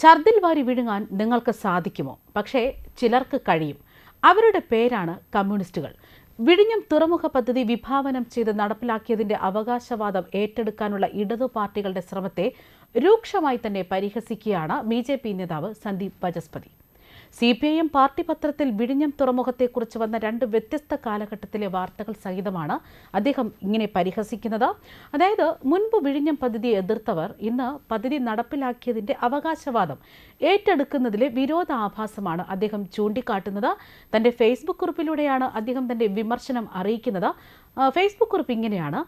ഛർദിൽ വാരി വിഴുങ്ങാൻ നിങ്ങൾക്ക് സാധിക്കുമോ? പക്ഷേ ചിലർക്ക് കഴിയും. അവരുടെ പേരാണ് കമ്മ്യൂണിസ്റ്റുകൾ. വിഴിഞ്ഞം തുറമുഖ പദ്ധതി വിഭാവനം ചെയ്ത് നടപ്പിലാക്കിയതിന്റെ അവകാശവാദം ഏറ്റെടുക്കാനുള്ള ഇടതു പാർട്ടികളുടെ ശ്രമത്തെ രൂക്ഷമായി തന്നെ പരിഹസിക്കുകയാണ് ബി നേതാവ് Sandeep Vachaspathi. C P I M party പത്രത്തിൽ വിഴിഞ്ഞം തുറമുഖത്തെക്കുറിച്ച് വന്ന രണ്ട് വ്യത്യസ്ത കാലഘട്ടത്തിലെ വാർത്തകൾ സഹിതമാണ് അദ്ദേഹം ഇങ്ങനെ പരിഹസിക്കുന്നത്. അതായത് മുൻപ് വിഴിഞ്ഞം പദ്ധതിയെ എതിർത്തവർ ഇന്ന് പദ്ധതി നടപ്പിലാക്കിയതിന്റെ അവകാശവാദം ഏറ്റെടുക്കുന്നതിലെ വിരോധാഭാസമാണ് അദ്ദേഹം ചൂണ്ടിക്കാട്ടുന്നത്. തന്റെ ഫേസ്ബുക്ക് കുറിപ്പിലൂടെയാണ് അദ്ദേഹം തന്റെ വിമർശനം അറിയിക്കുന്നത്. ഫേസ്ബുക്ക് കുറിപ്പ് ഇങ്ങനെയാണ്.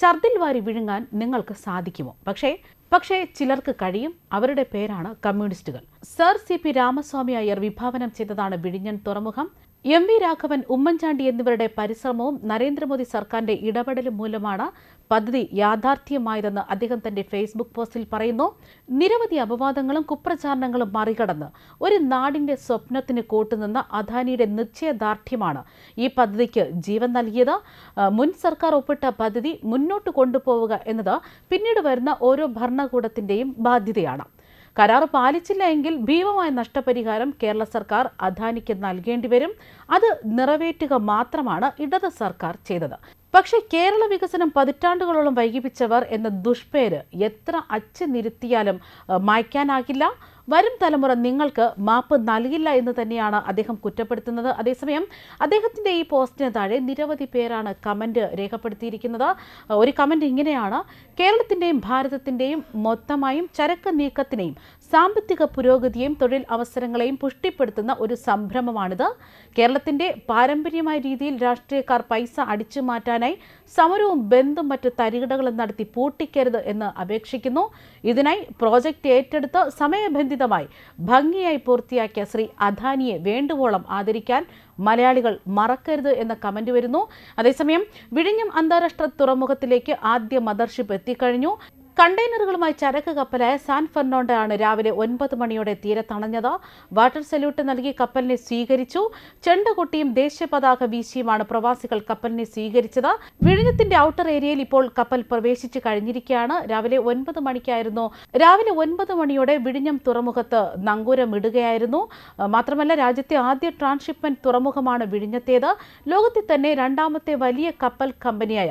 ഛർദിൽ വാരി വിഴുങ്ങാൻ നിങ്ങൾക്ക് സാധിക്കുമോ? പക്ഷേ പക്ഷേ ചിലർക്ക് കഴിയും. അവരുടെ പേരാണ് കമ്മ്യൂണിസ്റ്റുകൾ. Sir C P Ramaswamy Iyer വിഭാവനം ചെയ്തതാണ് വിഴിഞ്ഞൻ തുറമുഖം. എം വി രാഘവൻ ഉമ്മൻചാണ്ടി എന്നിവരുടെ പരിശ്രമവും നരേന്ദ്രമോദി സർക്കാരിന്റെ ഇടപെടലും മൂലമാണ് പദ്ധതി യാഥാർത്ഥ്യമായതെന്ന് അദ്ദേഹം തന്റെ ഫേസ്ബുക്ക് പോസ്റ്റിൽ പറയുന്നു. നിരവധി അപവാദങ്ങളും കുപ്രചാരണങ്ങളും മറികടന്ന് ഒരു നാടിന്റെ സ്വപ്നത്തിന് കൂട്ടുനിന്ന അദാനിയുടെ നിശ്ചയദാർഢ്യമാണ് ഈ പദ്ധതിക്ക് ജീവൻ നൽകിയത്. മുൻ സർക്കാർ ഒപ്പിട്ട പദ്ധതി മുന്നോട്ട് കൊണ്ടുപോവുക എന്നത് പിന്നീട് വരുന്ന ഓരോ ഭരണകൂടത്തിന്റെയും ബാധ്യതയാണ്. കരാർ പാലിച്ചില്ല എങ്കിൽ ഭീമമായ നഷ്ടപരിഹാരം കേരള സർക്കാർ അദാനിക്ക് നൽകേണ്ടി വരും. അത് നിറവേറ്റുക മാത്രമാണ് ഇടത് സർക്കാർ ചെയ്തത്. പക്ഷേ കേരള വികസനം പതിറ്റാണ്ടുകളോളം വൈകിപ്പിച്ചവർ എന്ന ദുഷ്പേര് എത്ര അച്ചുനിരുത്തിയാലും നിരുത്തിയാലും മായ്ക്കാനാകില്ല. വരും തലമുറ നിങ്ങൾക്ക് മാപ്പ് നൽകില്ല എന്ന് തന്നെയാണ് അദ്ദേഹം കുറ്റപ്പെടുത്തുന്നത്. അതേസമയം അദ്ദേഹത്തിന്റെ ഈ പോസ്റ്റിന് താഴെ നിരവധി പേരാണ് കമന്റ് രേഖപ്പെടുത്തിയിരിക്കുന്നത്. ഒരു കമന്റ് ഇങ്ങനെയാണ്. കേരളത്തിന്റെയും ഭാരതത്തിന്റെയും മൊത്തമായും ചരക്ക് നീക്കത്തിനെയും സാമ്പത്തിക പുരോഗതിയെയും തൊഴിൽ അവസരങ്ങളെയും പുഷ്ടിപ്പെടുത്തുന്ന ഒരു സംരംഭമാണിത് കേരളത്തിന്റെ പാരമ്പര്യമായ രീതിയിൽ രാഷ്ട്രീയക്കാർ പൈസ അടിച്ചു മാറ്റാനായി സമരവും ബന്ധും മറ്റ് തരികിടകളും നടത്തി പൂട്ടിക്കരുത് എന്ന് അപേക്ഷിക്കുന്നു. ഇതിനായി പ്രോജക്റ്റ് ഏറ്റെടുത്ത് സമയബന്ധിതമായി ഭംഗിയായി പൂർത്തിയാക്കിയ ശ്രീ അദാനിയെ വേണ്ടുവോളം ആദരിക്കാൻ മലയാളികൾ മറക്കരുത് എന്ന കമന്റ് വരുന്നു. അതേസമയം വിഴിഞ്ഞം അന്താരാഷ്ട്ര തുറമുഖത്തിലേക്ക് ആദ്യ മദർഷിപ്പ് എത്തിക്കഴിഞ്ഞു. കണ്ടെയ്നറുകളുമായി ചരക്ക് കപ്പലായ സാൻ ഫെർണോണ്ടാണ് രാവിലെ ഒൻപത് മണിയോടെ തീരത്തണഞ്ഞത് വാട്ടർ സല്യൂട്ട് നൽകി കപ്പലിനെ സ്വീകരിച്ചു. ചെണ്ടകൊട്ടിയും ദേശീയ പതാക വീശിയുമാണ് പ്രവാസികൾ കപ്പലിനെ സ്വീകരിച്ചത്. വിഴിഞ്ഞത്തിന്റെ ഔട്ടർ ഏരിയയിൽ ഇപ്പോൾ കപ്പൽ പ്രവേശിച്ചു കഴിഞ്ഞിരിക്കുകയാണ്. രാവിലെ ഒൻപത് മണിക്കായിരുന്നു. രാവിലെ ഒൻപത് മണിയോടെ വിഴിഞ്ഞം തുറമുഖത്ത് നങ്കൂരമിടുകയായിരുന്നു മാത്രമല്ല രാജ്യത്തെ ആദ്യ ട്രാൻസ്ഷിപ്മെന്റ് തുറമുഖമാണ് വിഴിഞ്ഞത്തേത്. ലോകത്തിൽ തന്നെ രണ്ടാമത്തെ വലിയ കപ്പൽ കമ്പനിയായ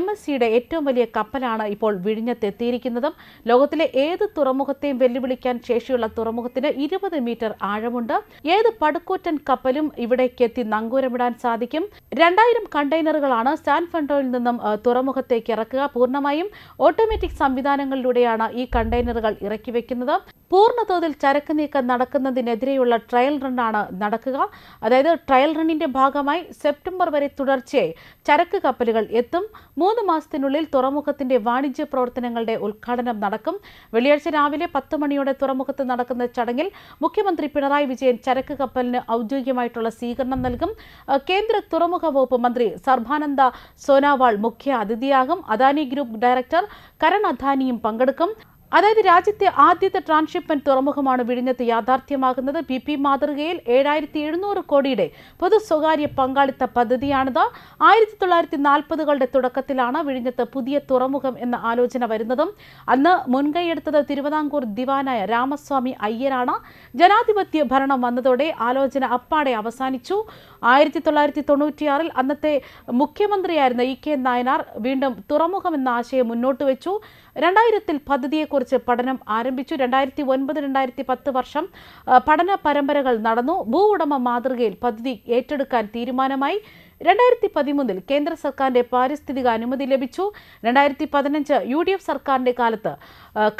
എം എസ് സിയുടെ ഏറ്റവും വലിയ കപ്പലാണ് ഇപ്പോൾ വിഴിഞ്ഞത്തെത്തിയിരിക്കുന്നതും ലോകത്തിലെ ഏത് തുറമുഖത്തെയും വെല്ലുവിളിക്കാൻ ശേഷിയുള്ള തുറമുഖത്തിന് ഇരുപത് മീറ്റർ ആഴമുണ്ട്. ഏത് പടുക്കൂറ്റൻ കപ്പലും ഇവിടേക്ക് എത്തി നങ്കൂരമിടാൻ സാധിക്കും? രണ്ടായിരം കണ്ടെയ്നറുകളാണ് സാൻ ഫണ്ടോയിൽ നിന്നും തുറമുഖത്തേക്ക് ഇറക്കുക. പൂർണമായും ഓട്ടോമാറ്റിക് സംവിധാനങ്ങളിലൂടെയാണ് ഈ കണ്ടെയ്നറുകൾ ഇറക്കി വെക്കുന്നത്. പൂർണതോതിൽ ചരക്ക് നീക്കം നടക്കുന്നതിനെതിരെയുള്ള ട്രയൽ റണ്ണാണ് നടക്കുക. അതായത് ട്രയൽ റണ്ണിന്റെ ഭാഗമായി സെപ്റ്റംബർ വരെ തുടർച്ചയായി ചരക്ക് കപ്പലുകൾ എത്തും. മൂന്ന് മാസത്തിനുള്ളിൽ തുറമുഖത്തിന്റെ വാണിജ്യ പ്രവർത്തനങ്ങളുടെ ഉദ്ഘാടനം നടക്കും. വെള്ളിയാഴ്ച രാവിലെ പത്ത് മണിയോടെ തുറമുഖത്ത് നടക്കുന്ന ചടങ്ങിൽ മുഖ്യമന്ത്രി പിണറായി വിജയൻ ചരക്ക് കപ്പലിന് ഔദ്യോഗികമായിട്ടുള്ള സ്വീകരണം നൽകും. കേന്ദ്ര തുറമുഖ വകുപ്പ് മന്ത്രി സർബാനന്ദ സോനാവാൾ മുഖ്യ അതിഥിയാകും അദാനി ഗ്രൂപ്പ് ഡയറക്ടർ കരൺ അദാനിയും പങ്കെടുക്കും. അതായത് രാജ്യത്തെ ആദ്യത്തെ ട്രാൻസ്ഷിപ്മെന്റ് തുറമുഖമാണ് വിഴിഞ്ഞത്ത് യാഥാർത്ഥ്യമാകുന്നത്. പി പി മാതൃകയിൽ ഏഴായിരത്തി എഴുന്നൂറ് കോടിയുടെ പൊതു സ്വകാര്യ പങ്കാളിത്ത പദ്ധതിയാണിത്. ആയിരത്തി തൊള്ളായിരത്തി നാൽപ്പതുകളുടെ തുടക്കത്തിലാണ് വിഴിഞ്ഞത്ത് പുതിയ തുറമുഖം എന്ന ആലോചന വരുന്നതും. അന്ന് മുൻകൈയെടുത്തത് തിരുവിതാംകൂർ ദിവാനായ രാമസ്വാമി അയ്യരാണ്. ജനാധിപത്യ ഭരണം വന്നതോടെ ആലോചന അപ്പാടെ അവസാനിച്ചു. ആയിരത്തി തൊള്ളായിരത്തി തൊണ്ണൂറ്റിയാറിൽ അന്നത്തെ മുഖ്യമന്ത്രിയായിരുന്ന ഇ കെ നായനാർ വീണ്ടും തുറമുഖം എന്ന ആശയം മുന്നോട്ട് വെച്ചു. രണ്ടായിരത്തിൽ പദ്ധതിയെക്കുറിച്ച് പഠനം ആരംഭിച്ചു. രണ്ടായിരത്തി ഒൻപത് രണ്ടായിരത്തി പത്ത് വർഷം പഠന പരമ്പരകൾ നടന്നു. ഭൂ ഉടമ മാതൃകയിൽ പദ്ധതി ഏറ്റെടുക്കാൻ തീരുമാനമായി. രണ്ടായിരത്തി പതിമൂന്നിൽ കേന്ദ്ര സർക്കാരിന്റെ പാരിസ്ഥിതിക അനുമതി ലഭിച്ചു. രണ്ടായിരത്തി പതിനഞ്ച് യു ഡി എഫ് സർക്കാരിന്റെ കാലത്ത്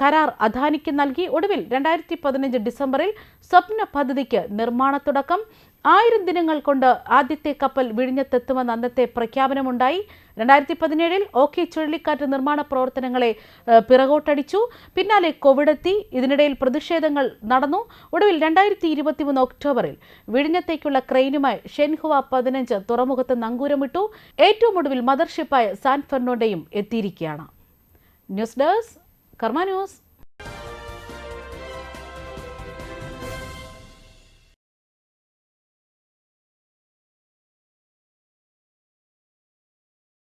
കരാർ അദാനിക്ക് നൽകി. ഒടുവിൽ രണ്ടായിരത്തി പതിനഞ്ച് ഡിസംബറിൽ സ്വപ്ന പദ്ധതിക്ക് നിർമ്മാണ തുടക്കം. ആയിരം ദിനങ്ങൾ കൊണ്ട് ആദ്യത്തെ കപ്പൽ വിഴിഞ്ഞത്തെത്തുമെന്ന് അന്നത്തെ പ്രഖ്യാപനമുണ്ടായി. രണ്ടായിരത്തി പതിനേഴിൽ ഓക്കെ ചുഴലിക്കാറ്റ് നിർമ്മാണ പ്രവർത്തനങ്ങളെ പിറകോട്ടടിച്ചു. പിന്നാലെ കോവിഡ് എത്തി ഇതിനിടയിൽ പ്രതിഷേധങ്ങൾ നടന്നു. ഒടുവിൽ രണ്ടായിരത്തി ഇരുപത്തിമൂന്ന് ഒക്ടോബറിൽ വിഴിഞ്ഞത്തേക്കുള്ള ക്രെയിനുമായി ഷെൻഹുവ പതിനഞ്ച് തുറമുഖത്ത് നങ്കൂരമിട്ടു. ഏറ്റവും ഒടുവിൽ മദർഷിപ്പായ സാൻ ഫെർണോണ്ടയും എത്തിയിരിക്കുകയാണ്. News desk Karma news.